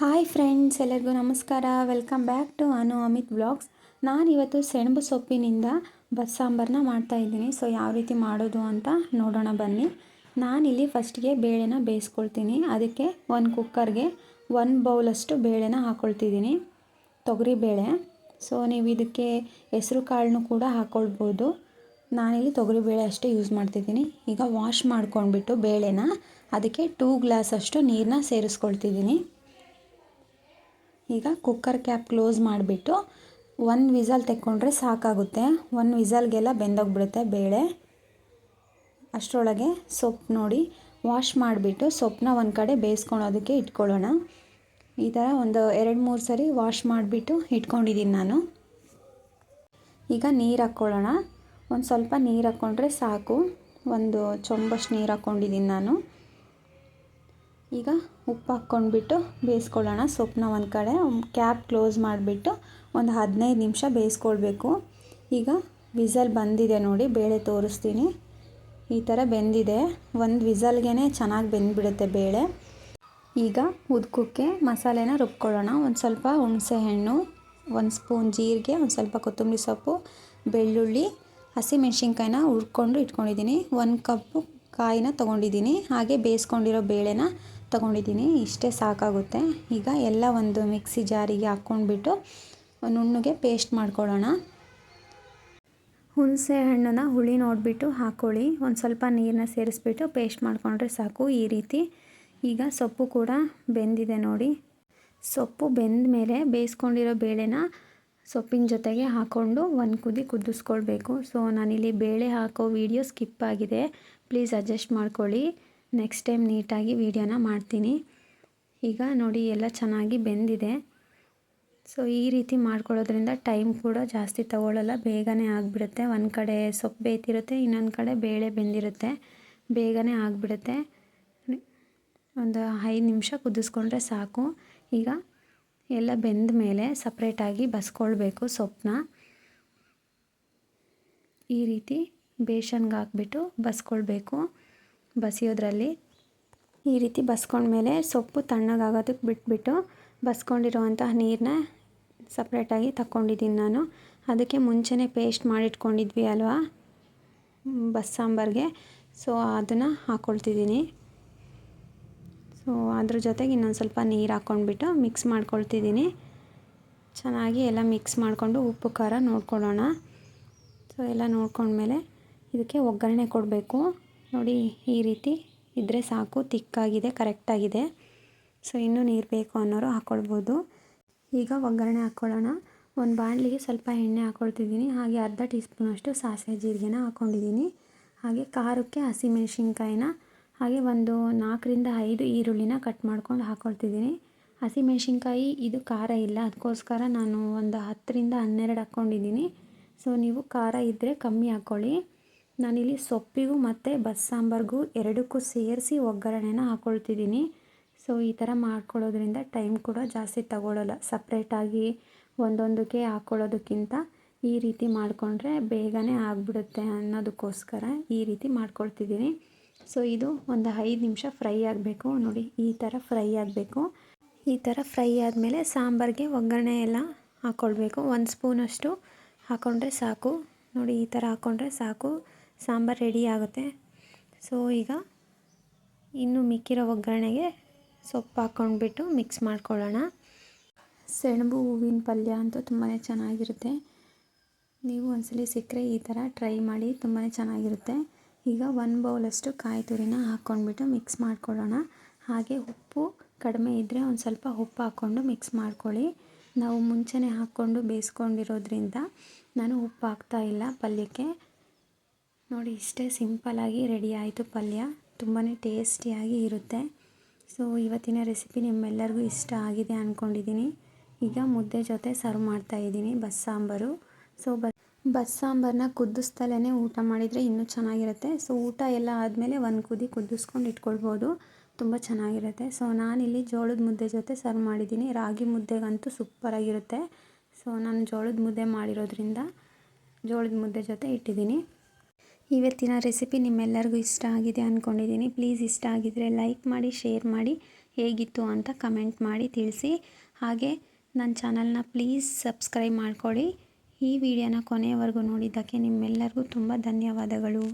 Hi friends, ಎಲ್ಲರಿಗೂ ನಮಸ್ಕಾರ. Welcome back to Anu Amit blogs. ನಾನಿವತ್ತು ಸೆಣಬು ಸೊಪ್ಪಿನಿಂದ ಬಸ್ಸಾಂಬಾರನ್ನ ಮಾಡ್ತಾಯಿದ್ದೀನಿ ಸೊ, ಯಾವ ರೀತಿ ಮಾಡೋದು ಅಂತ ನೋಡೋಣ ಬನ್ನಿ. ನಾನಿಲ್ಲಿ ಫಸ್ಟಿಗೆ ಬೇಳೆನ ಬೇಯಿಸ್ಕೊಳ್ತೀನಿ. ಅದಕ್ಕೆ ಒಂದು ಕುಕ್ಕರ್ಗೆ ಒಂದು ಬೌಲಷ್ಟು ಬೇಳೆನ ಹಾಕ್ಕೊಳ್ತಿದ್ದೀನಿ ತೊಗರಿ ಬೇಳೆ. ಸೊ, ನೀವು ಇದಕ್ಕೆ ಹೆಸರು ಕಾಳನ್ನು ಕೂಡ ಹಾಕ್ಕೊಳ್ಬೋದು ನಾನಿಲ್ಲಿ ತೊಗರಿ ಬೇಳೆ ಅಷ್ಟೇ ಯೂಸ್ ಮಾಡ್ತಿದ್ದೀನಿ. ಈಗ ವಾಶ್ ಮಾಡ್ಕೊಂಡ್ಬಿಟ್ಟು ಬೇಳೆನ ಅದಕ್ಕೆ ಟೂ ಗ್ಲಾಸಷ್ಟು ನೀರನ್ನ ಸೇರಿಸ್ಕೊಳ್ತಿದ್ದೀನಿ. ಈಗ ಕುಕ್ಕರ್ ಕ್ಯಾಪ್ ಕ್ಲೋಸ್ ಮಾಡಿಬಿಟ್ಟು ಒಂದು ವಿಸಲ್ ತೆಕ್ಕೊಂಡ್ರೆ ಸಾಕಾಗುತ್ತೆ. ಒಂದು ವಿಸಲ್ಗೆಲ್ಲ ಬೆಂದೋಗ್ಬಿಡುತ್ತೆ ಬೇಳೆ. ಅಷ್ಟರೊಳಗೆ ಸೊಪ್ಪು ನೋಡಿ ವಾಶ್ ಮಾಡಿಬಿಟ್ಟು ಸೊಪ್ಪನ್ನ ಒಂದು ಕಡೆ ಬೇಯಿಸ್ಕೊಳೋದಕ್ಕೆ ಇಟ್ಕೊಳ್ಳೋಣ. ಈ ಥರ ಒಂದು ಎರಡು ಮೂರು ಸರಿ ವಾಶ್ ಮಾಡಿಬಿಟ್ಟು ಇಟ್ಕೊಂಡಿದ್ದೀನಿ ನಾನು. ಈಗ ನೀರು ಹಾಕ್ಕೊಳ್ಳೋಣ. ಒಂದು ಸ್ವಲ್ಪ ನೀರು ಹಾಕ್ಕೊಂಡ್ರೆ ಸಾಕು. ಒಂದು ಚೊಂಬಷ್ಟು ನೀರು ಹಾಕ್ಕೊಂಡಿದ್ದೀನಿ ನಾನು. ಈಗ ಉಪ್ಪು ಹಾಕ್ಕೊಂಡ್ಬಿಟ್ಟು ಬೇಯಿಸ್ಕೊಳ್ಳೋಣ. ಸೊಪ್ಪನ್ನ ಒಂದು ಕಡೆ ಕ್ಯಾಪ್ ಕ್ಲೋಸ್ ಮಾಡಿಬಿಟ್ಟು ಒಂದು ಹದಿನೈದು ನಿಮಿಷ ಬೇಯಿಸ್ಕೊಳ್ಬೇಕು. ಈಗ ವಿಸಲ್ ಬಂದಿದೆ ನೋಡಿ, ಬೇಳೆ ತೋರಿಸ್ತೀನಿ. ಈ ಥರ ಬೆಂದಿದೆ. ಒಂದು ವಿಸಲ್ಗೆ ಚೆನ್ನಾಗಿ ಬೆಂದ್ಬಿಡುತ್ತೆ ಬೇಳೆ. ಈಗ ಉದ್ಕಕ್ಕೆ ಮಸಾಲೆನ ರುಬ್ಕೊಳ್ಳೋಣ. ಒಂದು ಸ್ವಲ್ಪ ಹುಣಸೆಹಣ್ಣು ಒಂದು ಸ್ಪೂನ್ ಜೀರಿಗೆ, ಒಂದು ಸ್ವಲ್ಪ ಕೊತ್ತಂಬರಿ ಸೊಪ್ಪು, ಬೆಳ್ಳುಳ್ಳಿ, ಹಸಿಮೆಣ್ಸಿನ್ಕಾಯಿನ ಹುರ್ಕೊಂಡು ಇಟ್ಕೊಂಡಿದ್ದೀನಿ. ಒಂದು ಕಪ್ಪು ಕಾಯಿನ ತೊಗೊಂಡಿದ್ದೀನಿ. ಹಾಗೆ ಬೇಯಿಸ್ಕೊಂಡಿರೋ ಬೇಳೆನ ತೊಗೊಂಡಿದ್ದೀನಿ, ಇಷ್ಟೇ ಸಾಕಾಗುತ್ತೆ. ಈಗ ಎಲ್ಲ ಒಂದು ಮಿಕ್ಸಿ ಜಾರಿಗೆ ಹಾಕ್ಕೊಂಡ್ಬಿಟ್ಟು ನುಣ್ಣಗೆ ಪೇಸ್ಟ್ ಮಾಡ್ಕೊಳ್ಳೋಣ. ಹುಣಸೆ ಹಣ್ಣನ್ನು ಹುಳಿ ನೋಡಿಬಿಟ್ಟು ಹಾಕ್ಕೊಳ್ಳಿ ಒಂದು ಸ್ವಲ್ಪ ನೀರನ್ನ ಸೇರಿಸ್ಬಿಟ್ಟು ಪೇಸ್ಟ್ ಮಾಡಿಕೊಂಡ್ರೆ ಸಾಕು ಈ ರೀತಿ. ಈಗ ಸೊಪ್ಪು ಕೂಡ ಬೆಂದಿದೆ ನೋಡಿ. ಸೊಪ್ಪು ಬೆಂದ ಮೇಲೆ ಬೇಯಿಸ್ಕೊಂಡಿರೋ ಬೇಳೆನ ಸೊಪ್ಪಿನ ಜೊತೆಗೆ ಹಾಕ್ಕೊಂಡು ಒಂದು ಕುದಿ ಕುದಿಸ್ಕೊಳ್ಬೇಕು. ಸೊ ನಾನಿಲ್ಲಿ ಬೇಳೆ ಹಾಕೋ ವಿಡಿಯೋ ಸ್ಕಿಪ್ ಆಗಿದೆ. ಪ್ಲೀಸ್ ಅಡ್ಜಸ್ಟ್ ಮಾಡ್ಕೊಳ್ಳಿ. ನೆಕ್ಸ್ಟ್ ಟೈಮ್ ನೀಟಾಗಿ ವೀಡಿಯೋನ ಮಾಡ್ತೀನಿ. ಈಗ ನೋಡಿ ಎಲ್ಲ ಚೆನ್ನಾಗಿ ಬೆಂದಿದೆ. ಸೊ ಈ ರೀತಿ ಮಾಡ್ಕೊಳ್ಳೋದ್ರಿಂದ ಟೈಮ್ ಕೂಡ ಜಾಸ್ತಿ ತಗೊಳ್ಳಲ್ಲ ಬೇಗನೆ ಆಗಿಬಿಡುತ್ತೆ. ಒಂದು ಕಡೆ ಸೊಪ್ಪು ಬೇಯ್ತಿರುತ್ತೆ, ಇನ್ನೊಂದು ಕಡೆ ಬೇಳೆ ಬೆಂದಿರುತ್ತೆ. ಬೇಗನೆ ಆಗಿಬಿಡುತ್ತೆ. ಒಂದು ಐದು ನಿಮಿಷ ಕುದಿಸ್ಕೊಂಡ್ರೆ ಸಾಕು. ಈಗ ಎಲ್ಲ ಬೆಂದ ಮೇಲೆ ಸಪ್ರೇಟಾಗಿ ಬಸ್ಕೊಳ್ಬೇಕು ಸೊಪ್ಪನ್ನ ಈ ರೀತಿ ಬೇಷನ್ಗೆ ಹಾಕ್ಬಿಟ್ಟು ಬಸ್ಕೊಳ್ಬೇಕು. ಬಸಿಯೋದ್ರಲ್ಲಿ ಈ ರೀತಿ ಬಸ್ಕೊಂಡ್ಮೇಲೆ ಸೊಪ್ಪು ತಣ್ಣಗಾಗೋದಕ್ಕೆ ಬಿಟ್ಬಿಟ್ಟು ಬಸ್ಕೊಂಡಿರುವಂತಹ ನೀರನ್ನ ಸಪ್ರೇಟಾಗಿ ತಕ್ಕೊಂಡಿದ್ದೀನಿ ನಾನು. ಅದಕ್ಕೆ ಮುಂಚೆನೇ ಪೇಸ್ಟ್ ಮಾಡಿಟ್ಕೊಂಡಿದ್ವಿ ಅಲ್ವಾ? ಬಸ್ ಸಾಂಬಾರಿಗೆ. ಸೊ, ಅದನ್ನು ಹಾಕ್ಕೊಳ್ತಿದ್ದೀನಿ ಸೊ, ಅದ್ರ ಜೊತೆಗೆ ಇನ್ನೊಂದು ಸ್ವಲ್ಪ ನೀರು ಹಾಕ್ಕೊಂಡ್ಬಿಟ್ಟು ಮಿಕ್ಸ್ ಮಾಡ್ಕೊಳ್ತಿದ್ದೀನಿ. ಚೆನ್ನಾಗಿ ಎಲ್ಲ ಮಿಕ್ಸ್ ಮಾಡಿಕೊಂಡು ಉಪ್ಪು, ಖಾರ ನೋಡ್ಕೊಳ್ಳೋಣ. ಸೊ, ಎಲ್ಲ ನೋಡ್ಕೊಂಡ್ಮೇಲೆ ಇದಕ್ಕೆ ಒಗ್ಗರಣೆ ಕೊಡಬೇಕು. ನೋಡಿ, ಈ ರೀತಿ ಇದ್ದರೆ ಸಾಕು, ತಿಕ್ಕಾಗಿದೆ, ಕರೆಕ್ಟಾಗಿದೆ. ಸೊ, ಇನ್ನೂ ನೀರು ಬೇಕು ಅನ್ನೋರು ಹಾಕ್ಕೊಳ್ಬೋದು ಈಗ ಒಗ್ಗರಣೆ ಹಾಕ್ಕೊಳ್ಳೋಣ ಒಂದು ಬಾಣಲಿಗೆ ಸ್ವಲ್ಪ ಎಣ್ಣೆ ಹಾಕ್ಕೊಳ್ತಿದ್ದೀನಿ ಹಾಗೆ ಅರ್ಧ ಟೀ ಸ್ಪೂನಷ್ಟು ಸಾಸಿವೆ ಜೀರಿಗೆನ ಹಾಕ್ಕೊಂಡಿದ್ದೀನಿ ಹಾಗೆ ಖಾರಕ್ಕೆ ಹಸಿಮೆಣ್ಸಿನ್ಕಾಯಿನ, ಹಾಗೆ ಒಂದು ನಾಲ್ಕರಿಂದ ಐದು ಈರುಳ್ಳಿನ ಕಟ್ ಮಾಡ್ಕೊಂಡು ಹಾಕ್ಕೊಳ್ತಿದ್ದೀನಿ ಹಸಿಮೆಣ್ಸಿನ್ಕಾಯಿ, ಇದು ಖಾರ ಇಲ್ಲ. ಅದಕ್ಕೋಸ್ಕರ ನಾನು ಒಂದು ಹತ್ತರಿಂದ ಹನ್ನೆರಡು ಹಾಕ್ಕೊಂಡಿದ್ದೀನಿ ಸೊ, ನೀವು ಖಾರ ಇದ್ದರೆ ಕಮ್ಮಿ ಹಾಕ್ಕೊಳ್ಳಿ ನಾನಿಲ್ಲಿ ಸೊಪ್ಪಿಗೂ ಮತ್ತು ಬಸ್ ಸಾಂಬಾರಿಗೂ ಎರಡಕ್ಕೂ ಸೇರಿಸಿ ಒಗ್ಗರಣೆನ ಹಾಕ್ಕೊಳ್ತಿದ್ದೀನಿ ಸೊ ಈ ಥರ ಮಾಡ್ಕೊಳ್ಳೋದ್ರಿಂದ ಟೈಮ್ ಕೂಡ ಜಾಸ್ತಿ ತಗೊಳ್ಳಲ್ಲ ಸಪ್ರೇಟಾಗಿ ಒಂದೊಂದಕ್ಕೆ ಹಾಕ್ಕೊಳ್ಳೋದಕ್ಕಿಂತ ಈ ರೀತಿ ಮಾಡಿಕೊಂಡ್ರೆ ಬೇಗನೆ ಆಗಿಬಿಡುತ್ತೆ ಅನ್ನೋದಕ್ಕೋಸ್ಕರ ಈ ರೀತಿ ಮಾಡ್ಕೊಳ್ತಿದ್ದೀನಿ. ಸೊ ಇದು ಒಂದು ಐದು ನಿಮಿಷ ಫ್ರೈ ಆಗಬೇಕು. ನೋಡಿ, ಈ ಥರ ಫ್ರೈ ಆಗಬೇಕು. ಈ ಥರ ಫ್ರೈ ಆದಮೇಲೆ ಸಾಂಬಾರಿಗೆ ಒಗ್ಗರಣೆ ಎಲ್ಲ ಹಾಕ್ಕೊಳ್ಬೇಕು ಒಂದು ಸ್ಪೂನಷ್ಟು ಹಾಕ್ಕೊಂಡ್ರೆ ಸಾಕು. ನೋಡಿ, ಈ ಥರ ಹಾಕ್ಕೊಂಡ್ರೆ ಸಾಕು. ಸಾಂಬಾರು ರೆಡಿ ಆಗುತ್ತೆ. ಸೊ ಈಗ ಇನ್ನು ಮಿಕ್ಕಿರೋ ಒಗ್ಗರಣೆಗೆ ಸೊಪ್ಪು ಹಾಕ್ಕೊಂಡ್ಬಿಟ್ಟು ಮಿಕ್ಸ್ ಮಾಡ್ಕೊಳ್ಳೋಣ. ಸೆಣಬು, ಹೂವಿನ ಪಲ್ಯ ಅಂತೂ ತುಂಬಾ ಚೆನ್ನಾಗಿರುತ್ತೆ. ನೀವು ಒಂದ್ಸಲಿ ಸಿಕ್ಕರೆ ಈ ಥರ ಟ್ರೈ ಮಾಡಿ ತುಂಬಾ ಚೆನ್ನಾಗಿರುತ್ತೆ. ಈಗ ಒಂದು ಬೌಲಷ್ಟು ಕಾಯಿ ತುರಿನ ಹಾಕ್ಕೊಂಡ್ಬಿಟ್ಟು ಮಿಕ್ಸ್ ಮಾಡ್ಕೊಳ್ಳೋಣ. ಹಾಗೆ ಉಪ್ಪು ಕಡಿಮೆ ಇದ್ದರೆ ಒಂದು ಸ್ವಲ್ಪ ಉಪ್ಪು ಹಾಕ್ಕೊಂಡು ಮಿಕ್ಸ್ ಮಾಡ್ಕೊಳ್ಳಿ. ನಾವು ಮುಂಚೆನೇ ಹಾಕ್ಕೊಂಡು ಬೇಯಿಸ್ಕೊಂಡಿರೋದ್ರಿಂದ ನಾನು ಉಪ್ಪು ಹಾಕ್ತಾ ಇಲ್ಲ ಪಲ್ಯಕ್ಕೆ. ನೋಡಿ, ಇಷ್ಟೇ ಸಿಂಪಲ್ಲಾಗಿ ರೆಡಿ ಆಯಿತು ಪಲ್ಯ. ತುಂಬಾ ಟೇಸ್ಟಿಯಾಗಿ ಇರುತ್ತೆ. ಸೊ ಇವತ್ತಿನ ರೆಸಿಪಿ ನಿಮ್ಮೆಲ್ಲರಿಗೂ ಇಷ್ಟ ಆಗಿದೆ ಅಂದ್ಕೊಂಡಿದ್ದೀನಿ ಈಗ ಮುದ್ದೆ ಜೊತೆ ಸರ್ವ್ ಮಾಡ್ತಾಯಿದ್ದೀನಿ ಬಸ್ ಸಾಂಬಾರು ಸೊ ಬಸ್ ಬಸ್ ಸಾಂಬಾರನ್ನ ಕುದಿಸ್ತಲೇ ಊಟ ಮಾಡಿದರೆ ಇನ್ನೂ ಚೆನ್ನಾಗಿರುತ್ತೆ. ಸೊ ಊಟ ಎಲ್ಲ ಆದಮೇಲೆ ಒಂದು ಕುದಿ ಕುದಿಸ್ಕೊಂಡು ಇಟ್ಕೊಳ್ಬೋದು. ತುಂಬ ಚೆನ್ನಾಗಿರುತ್ತೆ. ಸೊ ನಾನಿಲ್ಲಿ ಜೋಳದ ಮುದ್ದೆ ಜೊತೆ ಸರ್ವ್ ಮಾಡಿದ್ದೀನಿ. ರಾಗಿ ಮುದ್ದೆಗಂತೂ ಸೂಪರಾಗಿರುತ್ತೆ ಸೊ ನಾನು ಜೋಳದ ಮುದ್ದೆ ಮಾಡಿರೋದ್ರಿಂದ ಜೋಳದ ಮುದ್ದೆ ಜೊತೆ ಇಟ್ಟಿದ್ದೀನಿ. ಇವತ್ತಿನ ರೆಸಿಪಿ ನಿಮ್ಮೆಲ್ಲರಿಗೂ ಇಷ್ಟ ಆಗಿದೆ ಅಂದ್ಕೊಂಡಿದ್ದೀನಿ ಪ್ಲೀಸ್ ಇಷ್ಟ ಆಗಿದ್ದರೆ ಲೈಕ್ ಮಾಡಿ, ಶೇರ್ ಮಾಡಿ, ಹೇಗಿತ್ತು ಅಂತ ಕಮೆಂಟ್ ಮಾಡಿ ತಿಳಿಸಿ. ಹಾಗೆ ನನ್ನ ಚಾನಲ್ನ ಪ್ಲೀಸ್ ಸಬ್ಸ್ಕ್ರೈಬ್ ಮಾಡ್ಕೊಳ್ಳಿ. ಈ ವಿಡಿಯೋನ ಕೊನೆಯವರೆಗೂ ನೋಡಿದ್ದಕ್ಕೆ ನಿಮ್ಮೆಲ್ಲರಿಗೂ ತುಂಬ ಧನ್ಯವಾದಗಳು.